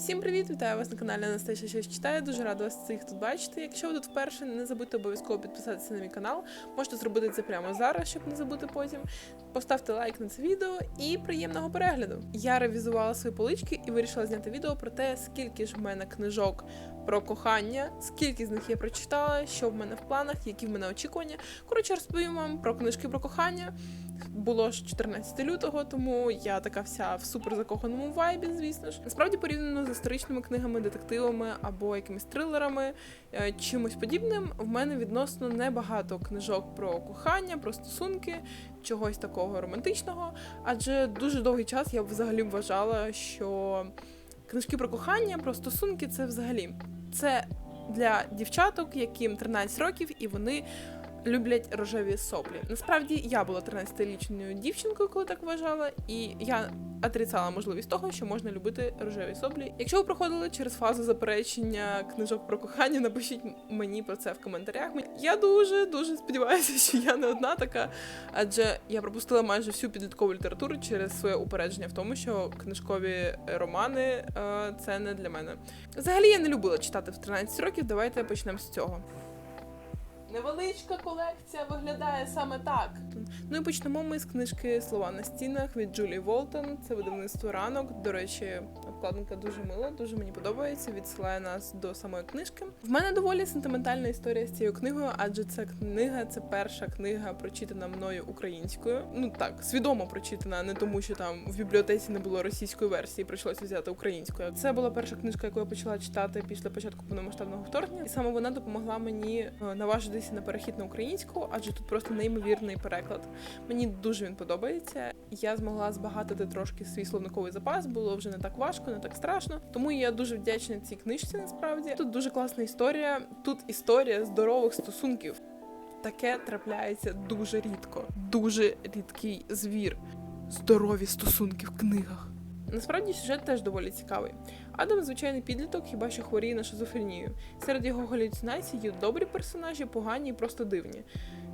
Всім привіт! Вітаю вас на каналі Анастасія щось читає. Дуже рада вас цих тут бачити. Якщо ви тут вперше, не забудьте обов'язково підписатися на мій канал. Можете зробити це прямо зараз, щоб не забути потім. Поставте лайк на це відео і приємного перегляду. Я ревізувала свої полички і вирішила зняти відео про те, скільки ж в мене книжок про кохання, скільки з них я прочитала, що в мене в планах, які в мене очікування. Коротше, розповім вам про книжки про кохання. Було ж 14 лютого, тому я така вся в супер закоханому вайбі, звісно ж. Насправді порівняно з історичними книгами, детективами або якимись трилерами, е, чимось подібним, в мене відносно небагато книжок про кохання, про стосунки, чогось такого романтичного. Адже дуже довгий час я взагалі вважала, що книжки про кохання, про стосунки це взагалі. Це для дівчаток, яким 13 років, і вони люблять рожеві соплі. Насправді я була 13-річною дівчинкою, коли так вважала, і я отрицала можливість того, що можна любити рожеві соплі. Якщо ви проходили через фазу заперечення книжок про кохання, напишіть мені про це в коментарях. Я дуже дуже сподіваюся, що я не одна така, адже я пропустила майже всю підліткову літературу через своє упередження в тому, що книжкові романи е, це не для мене. Взагалі я не любила читати в 13 років. Давайте почнемо з цього. Невеличка колекція виглядає саме так. Ну і почнемо ми з книжки Слова на стінах від Джулі Волтон. Це видавництво ранок. До речі, обкладинка дуже мила, дуже мені подобається. Відсилає нас до самої книжки. В мене доволі сентиментальна історія з цією книгою, адже ця книга це перша книга, прочитана мною українською. Ну так, свідомо прочитана, не тому, що там в бібліотеці не було російської версії, прийшлося взяти українською. Це була перша книжка, яку я почала читати після початку повномасштабного вторгнення, і саме вона допомогла мені е, наважитися на перехід на українську, адже тут просто неймовірний переклад. Мені дуже він подобається. Я змогла збагатити трошки свій словниковий запас, було вже не так важко, не так страшно. Тому я дуже вдячна цій книжці. Насправді тут дуже класна історія. Тут історія здорових стосунків. Таке трапляється дуже рідко, дуже рідкий звір. Здорові стосунки в книгах. Насправді сюжет теж доволі цікавий. Адам звичайний підліток, хіба що хворіє на шизофренію. Серед його галюцинацій є добрі персонажі, погані і просто дивні.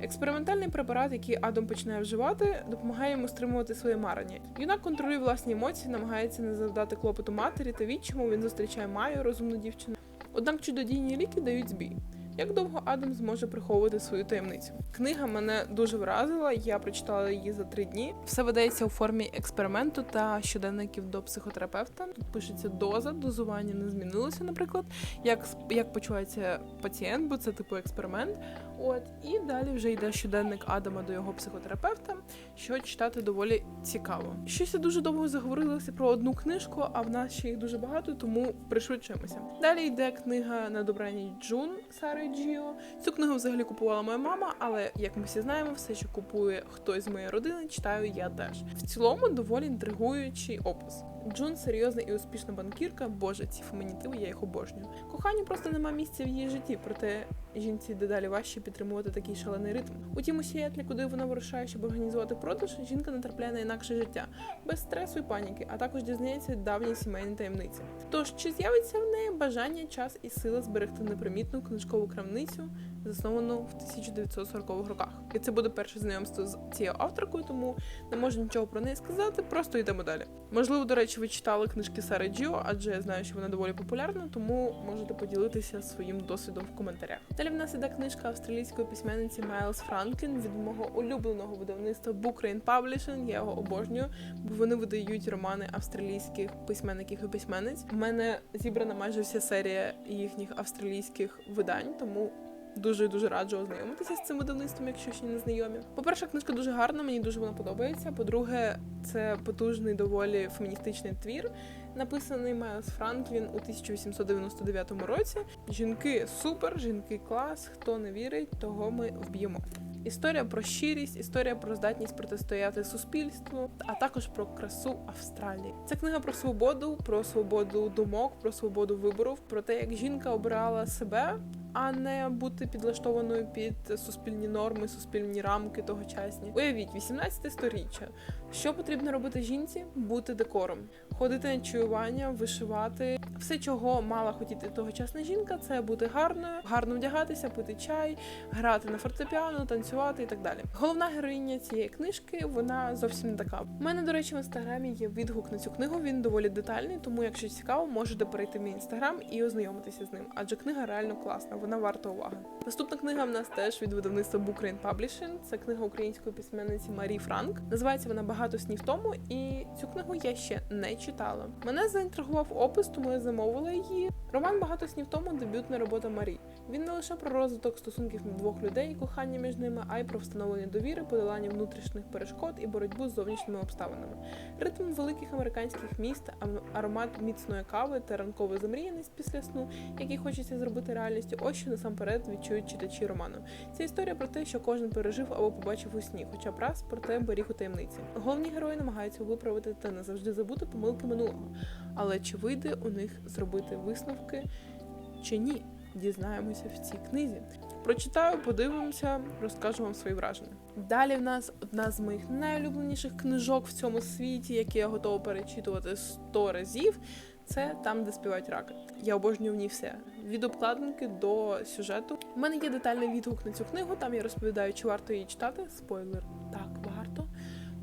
Експериментальний препарат, який Адам починає вживати, допомагає йому стримувати своє марення. Юнак контролює власні емоції, намагається не завдати клопоту матері та відчому він зустрічає Маю, розумну дівчину. Однак чудодійні ліки дають збій. Як довго Адам зможе приховувати свою таємницю? Книга мене дуже вразила. Я прочитала її за три дні. Все видається у формі експерименту та щоденників до психотерапевта. Тут пишеться доза, дозування не змінилося, наприклад, як як почувається пацієнт, бо це типу експеримент. От і далі вже йде щоденник Адама до його психотерапевта, що читати доволі цікаво. Щось я дуже довго заговорилася про одну книжку, а в нас ще їх дуже багато, тому пришвидшуємося. Далі йде книга на добрані Джун Сари Джіо. Цю книгу взагалі купувала моя мама, але як ми всі знаємо, все, що купує хтось з моєї родини, читаю я теж. В цілому доволі інтригуючий опис. Джун серйозна і успішна банкірка. Боже, ці фемінітиви, я їх обожнюю. Коханню просто нема місця в її житті, проте жінці дедалі важче підтримувати такий шалений ритм. Утім, у Сіетлі, куди вона вирушає, щоб організувати продаж, жінка натрапляє на інакше життя, без стресу і паніки, а також дізнається давні сімейні таємниці. Тож чи з'явиться в неї бажання, час і сила зберегти непримітну книжкову крамницю, засновану в 1940-х роках? І це буде перше знайомство з цією авторкою, тому не можу нічого про неї сказати. Просто йдемо далі. Можливо, до речі, ви читали книжки Сари Джіо, адже я знаю, що вона доволі популярна, тому можете поділитися своїм досвідом в коментарях. Далі в нас іде книжка австралійської письменниці Майлз Франклін від мого улюбленого видавництва Bookrain Publishing. Я його обожнюю, бо вони видають романи австралійських письменників і письменниць. У мене зібрана майже вся серія їхніх австралійських видань, тому. Дуже дуже раджу ознайомитися з цим видавництвом, якщо ще не знайомі. По-перше, книжка дуже гарна, мені дуже вона подобається. По-друге, це потужний, доволі феміністичний твір, написаний Майлз Франклін у 1899 році. Жінки супер, жінки клас. Хто не вірить, того ми вб'ємо. Історія про щирість, історія про здатність протистояти суспільству, а також про красу Австралії. Це книга про свободу, про свободу думок, про свободу вибору, про те, як жінка обирала себе, а не бути підлаштованою під суспільні норми, суспільні рамки тогочасні. Уявіть, 18 сторіччя. Що потрібно робити жінці? Бути декором, ходити на чуювання, вишивати. Все, чого мала хотіти тогочасна жінка, це бути гарною, гарно вдягатися, пити чай, грати на фортепіано, танцювати і так далі. Головна героїня цієї книжки вона зовсім не така. У мене, до речі, в інстаграмі є відгук на цю книгу. Він доволі детальний, тому, якщо цікаво, можете перейти в мій інстаграм і ознайомитися з ним. Адже книга реально класна, вона варта уваги. Наступна книга в нас теж від видавництва Book Rain Publishing. Це книга української письменниці Марії Франк. Називається вона Багато снів тому, і цю книгу я ще не читала. Мене заінтригував опис, тому я замовила її. Роман Багато снів тому дебютна робота Марі. Він не лише про розвиток стосунків двох людей кохання між ними, а й про встановлення довіри, подолання внутрішніх перешкод і боротьбу з зовнішніми обставинами. Ритм великих американських міст, аромат міцної кави та ранкова замріяність після сну, який хочеться зробити реальністю. Ось що насамперед відчують читачі роману. Це історія про те, що кожен пережив або побачив у сні, хоча б раз проте беріг у таємниці. Головні герої намагаються виправити та не завжди забути помилки минулого. Але чи вийде у них зробити висновки чи ні? Дізнаємося в цій книзі. Прочитаю, подивимося, розкажу вам свої враження. Далі в нас одна з моїх найулюбленіших книжок в цьому світі, які я готова перечитувати 100 разів. Це там, де співають раки. Я обожнюю в ній все від обкладинки до сюжету. У мене є детальний відгук на цю книгу. Там я розповідаю, чи варто її читати. Спойлер, так варто.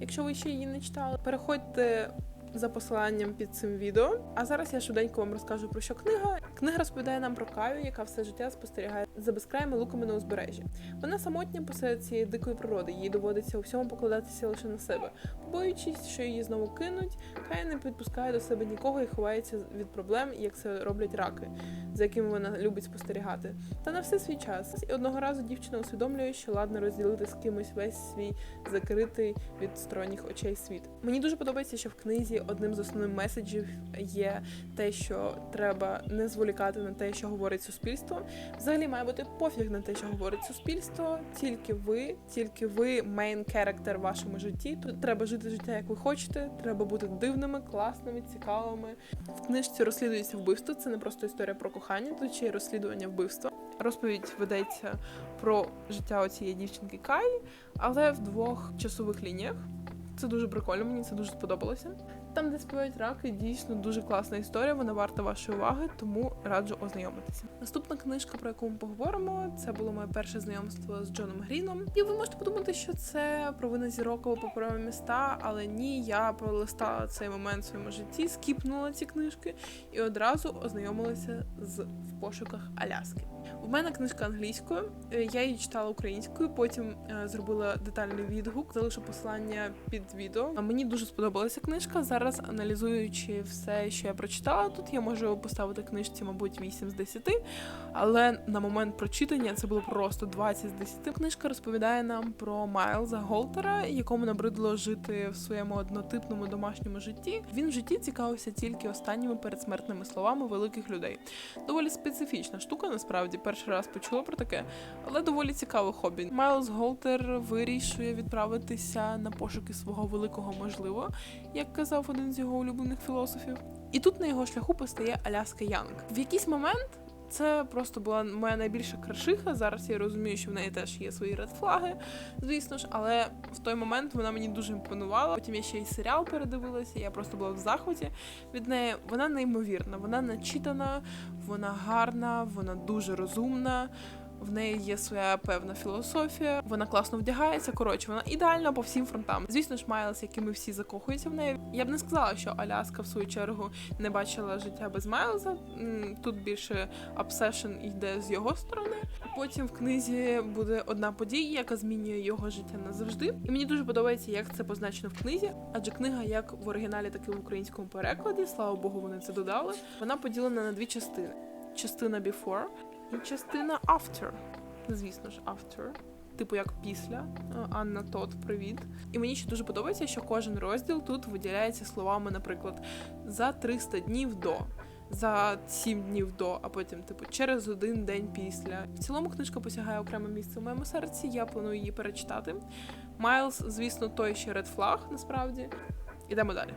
Якщо ви ще її не читали, переходьте за посиланням під цим відео. А зараз я швиденько вам розкажу про що книга. Книга розповідає нам про Каю, яка все життя спостерігає за безкрайми луками на узбережжі. Вона самотня посеред цієї дикої природи. Їй доводиться у всьому покладатися лише на себе. Побоюючись, що її знову кинуть, Кая не підпускає до себе нікого і ховається від проблем, як це роблять раки, за якими вона любить спостерігати. Та на все свій час. І одного разу дівчина усвідомлює, що ладно розділити з кимось весь свій закритий від сторонніх очей світ. Мені дуже подобається, що в книзі одним з основних меседжів є те, що треба не зволікати на те, що говорить суспільство. Взагалі має бути пофіг на те, що говорить суспільство. Тільки ви, тільки ви мейн керактер в вашому житті. Тут треба жити життя, як ви хочете. Треба бути дивними, класними, цікавими. В книжці розслідується вбивство. Це не просто історія про кохання, тут ще й розслідування вбивства. Розповідь ведеться про життя оцієї дівчинки Каї, але в двох часових лініях. Це дуже прикольно, мені це дуже сподобалося. Там, де співають раки, дійсно дуже класна історія. Вона варта вашої уваги, тому раджу ознайомитися. Наступна книжка, про яку ми поговоримо, це було моє перше знайомство з Джоном Гріном. І ви можете подумати, що це провина зірок або паперові міста, але ні, я пролистала цей момент в своєму житті, скіпнула ці книжки і одразу ознайомилася з в пошуках Аляски. У мене книжка англійською, е, я її читала українською, потім е, зробила детальний відгук, залишу посилання під відео. Мені дуже сподобалася книжка. Зараз аналізуючи все, що я прочитала тут, я можу поставити книжці, мабуть, 8 з 10, але на момент прочитання це було просто 20 з 10. Книжка розповідає нам про Майлза Голтера, якому набридло жити в своєму однотипному домашньому житті. Він в житті цікавився тільки останніми передсмертними словами великих людей. Доволі специфічна штука, насправді перший раз почула про таке, але доволі цікаве хобі. Майлз Голтер вирішує відправитися на пошуки свого великого можливо, як казав один з його улюблених філософів. І тут на його шляху постає Аляска Янг. В якийсь момент. Це просто була моя найбільша крашиха. Зараз я розумію, що в неї теж є свої редфлаги, звісно ж, але в той момент вона мені дуже імпонувала. Потім я ще й серіал передивилася. Я просто була в захваті від неї. Вона неймовірна, вона начитана, вона гарна, вона дуже розумна. В неї є своя певна філософія, вона класно вдягається. Коротше, вона ідеальна по всім фронтам. Звісно ж, Майлз, якими всі закохуються в неї. Я б не сказала, що Аляска в свою чергу не бачила життя без Майлза. Тут більше обсешн йде з його сторони. Потім в книзі буде одна подія, яка змінює його життя назавжди. І мені дуже подобається, як це позначено в книзі, адже книга як в оригіналі, так і в українському перекладі. Слава Богу, вони це додали. Вона поділена на дві частини: частина before і частина after. Звісно ж, after. Типу як після Е, Анна Тот, привіт. І мені ще дуже подобається, що кожен розділ тут виділяється словами, наприклад, за 300 днів до, за 7 днів до, а потім, типу, через один день після. В цілому книжка посягає окреме місце в моєму серці. Я планую її перечитати. Майлз, звісно, той ще Red Flag, насправді. Ідемо далі.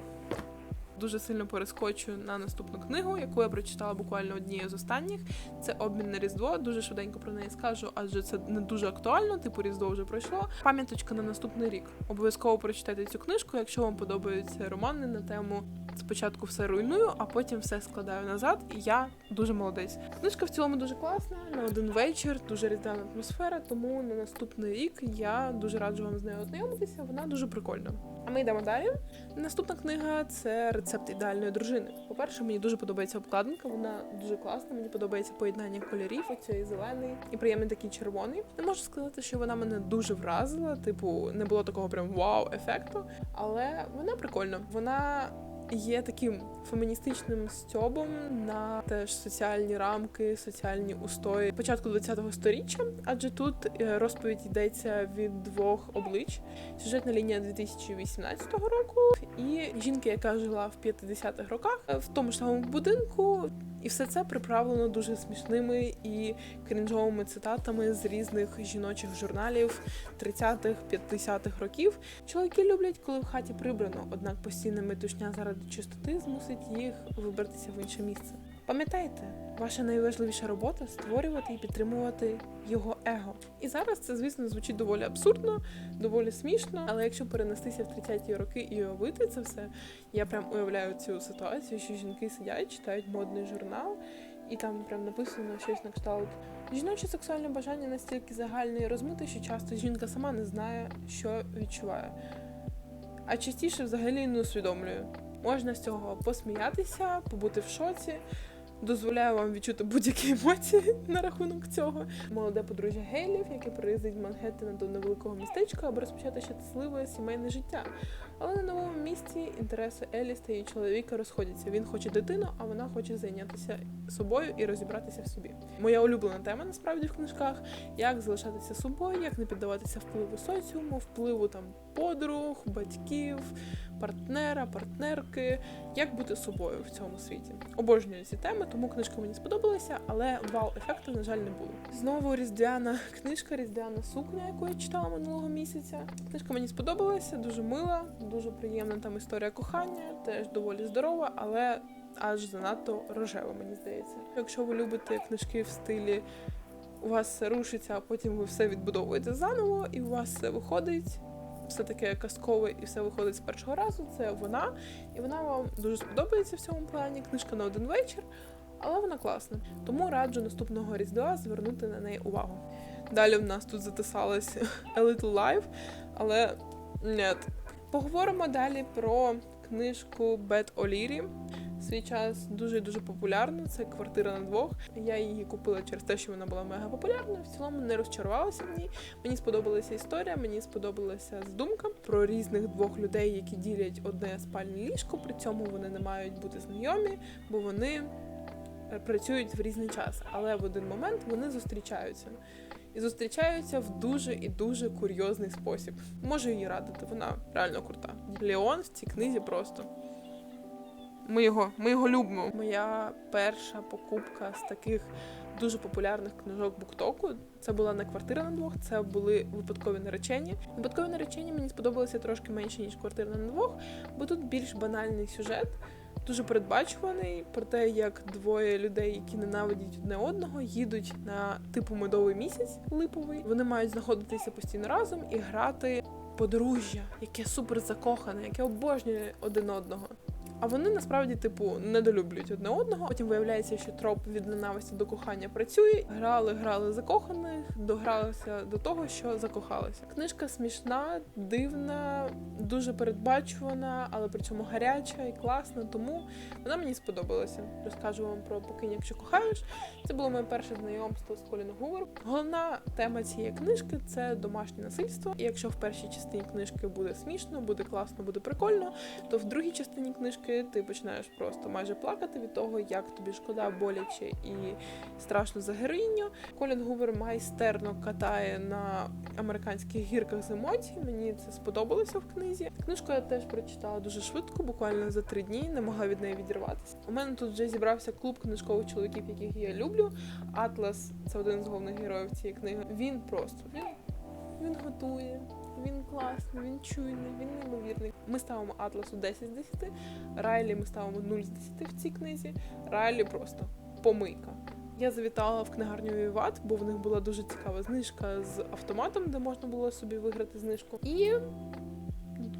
Дуже сильно перескочу на наступну книгу, яку я прочитала буквально однією з останніх. Це обмін на різдво. Дуже швиденько про неї скажу, адже це не дуже актуально. Типу різдво вже пройшло. Пам'яточка на наступний рік. Обов'язково прочитайте цю книжку, якщо вам подобаються романи на тему. Спочатку все руйную, а потім все складаю назад, і я дуже молодець. Книжка в цілому дуже класна, на один вечір, дуже різдвяна атмосфера, тому на наступний рік я дуже раджу вам з нею ознайомитися. Вона дуже прикольна. А ми йдемо далі. Наступна книга це рецепт ідеальної дружини. По-перше, мені дуже подобається обкладинка, вона дуже класна. Мені подобається поєднання кольорів, оцей зелений і приємний такий червоний. Не можу сказати, що вона мене дуже вразила. Типу, не було такого прям вау ефекту, але вона прикольна. Вона є таким феміністичним стьобом на теж соціальні рамки, соціальні устої початку ХХ століття, адже тут е, розповідь йдеться від двох облич. Сюжетна лінія 2018 року і жінки, яка жила в 50-х роках е, в тому ж самому будинку. І все це приправлено дуже смішними і крінжовими цитатами з різних жіночих журналів 30-х, 50-х років. Чоловіки люблять, коли в хаті прибрано, однак постійна метушня заради чистоти змусить їх вибратися в інше місце. Пам'ятайте, ваша найважливіша робота створювати і підтримувати його его. І зараз це, звісно, звучить доволі абсурдно, доволі смішно. Але якщо перенестися в 30-ті роки і уявити це все, я прям уявляю цю ситуацію, що жінки сидять, читають модний журнал, і там прям написано щось на кшталт. Жіноче сексуальне бажання настільки загальне і розмите, що часто жінка сама не знає, що відчуває. А частіше взагалі не усвідомлює. Можна з цього посміятися, побути в шоці. Дозволяю вам відчути будь-які емоції на рахунок цього. Молоде подружжя Гейлів, яке приїздить Манхеттена до невеликого містечка, аби розпочати щасливе сімейне життя. Але на новому місці інтереси Еліс та її чоловіка розходяться. Він хоче дитину, а вона хоче зайнятися собою і розібратися в собі. Моя улюблена тема насправді в книжках: як залишатися собою, як не піддаватися впливу соціуму, впливу там подруг, батьків, партнера, партнерки, як бути собою в цьому світі. Обожнюю ці теми, тому книжка мені сподобалася, але вау-ефекту, на жаль, не було. Знову різдвяна книжка, різдвяна сукня, яку я читала минулого місяця. Книжка мені сподобалася, дуже мила, дуже приємна там історія кохання, теж доволі здорова, але аж занадто рожева, мені здається. Якщо ви любите книжки в стилі. У вас все рушиться, а потім ви все відбудовуєте заново, і у вас все виходить все таке казкове і все виходить з першого разу. Це вона, і вона вам дуже сподобається в цьому плані. Книжка на один вечір, але вона класна. Тому раджу наступного різдва звернути на неї увагу. Далі в нас тут затисалась A Little Life, але нет. Поговоримо далі про книжку Бет Олірі. Свій час дуже дуже популярна. Це квартира на двох. Я її купила через те, що вона була мега популярна. В цілому не розчарувалася в ній. Мені сподобалася історія, мені сподобалася здумка про різних двох людей, які ділять одне спальне ліжко. При цьому вони не мають бути знайомі, бо вони е, працюють в різний час. Але в один момент вони зустрічаються. І зустрічаються в дуже і дуже курйозний спосіб. Можу її радити, вона реально крута. Леон в цій книзі просто. Ми його, ми його любимо. Моя перша покупка з таких дуже популярних книжок буктоку. Це була не квартира на двох, це були випадкові наречені. Випадкові наречені мені сподобалися трошки менше ніж квартира на двох, бо тут більш банальний сюжет. Дуже передбачуваний про те, як двоє людей, які ненавидять одне одного, їдуть на типу медовий місяць липовий. Вони мають знаходитися постійно разом і грати подружжя, яке супер закохане, яке обожнює один одного. А вони насправді, типу, недолюблюють одне одного. Потім виявляється, що троп від ненависті до кохання працює. Грали, грали закоханих, догралися до того, що закохалися. Книжка смішна, дивна, дуже передбачувана, але при цьому гаряча і класна. Тому вона мені сподобалася. Розкажу вам про покинь, якщо кохаєш. Це було моє перше знайомство з Колін Гувер. Головна тема цієї книжки це домашнє насильство. І якщо в першій частині книжки буде смішно, буде класно, буде прикольно, то в другій частині книжки ти починаєш просто майже плакати від того, як тобі шкода, боляче і страшно за героїню. Колін Гувер майстерно катає на американських гірках з емоцій. Мені це сподобалося в книзі. Книжку я теж прочитала дуже швидко, буквально за три дні, не могла від неї відірватися. У мене тут вже зібрався клуб книжкових чоловіків, яких я люблю. Атлас це один з головних героїв цієї книги. Він просто він, він готує Він класний, він чуйний, він неймовірний. Ми ставимо Атласу 10 з 10, Райлі ми ставимо 0 з 10 в цій книзі. Райлі просто помийка. Я завітала в книгарню Віват, бо в них була дуже цікава знижка з автоматом, де можна було собі виграти знижку. І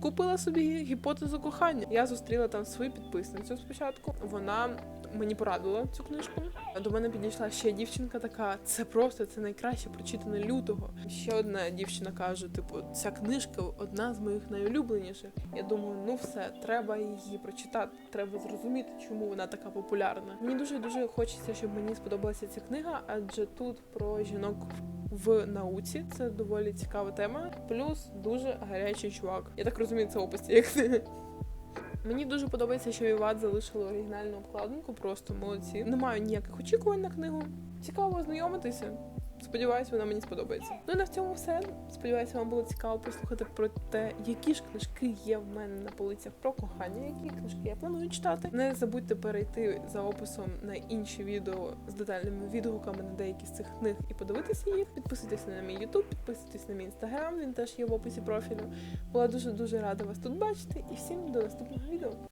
купила собі гіпотезу кохання. Я зустріла там свою підписницю спочатку. Вона мені порадила цю книжку. До мене підійшла ще дівчинка така: це просто це найкраще прочитане лютого. Ще одна дівчина каже: типу, ця книжка одна з моїх найулюбленіших. Я думаю, ну все, треба її прочитати. Треба зрозуміти, чому вона така популярна. Мені дуже дуже хочеться, щоб мені сподобалася ця книга, адже тут про жінок в науці. Це доволі цікава тема. Плюс дуже гарячий чувак. Я так розумію, це опис як. Мені дуже подобається, що Іват залишили оригінальну обкладинку, просто молодці. Не маю ніяких очікувань на книгу. Цікаво ознайомитися. Сподіваюсь, вона мені сподобається. Ну і на цьому все. Сподіваюся, вам було цікаво послухати про те, які ж книжки є в мене на полицях про кохання, які книжки я планую читати. Не забудьте перейти за описом на інші відео з детальними відгуками на деякі з цих книг і подивитися їх. Підписуйтесь на мій YouTube, підписуйтесь на мій інстаграм, він теж є в описі профілю. Була дуже дуже рада вас тут бачити і всім до наступного відео.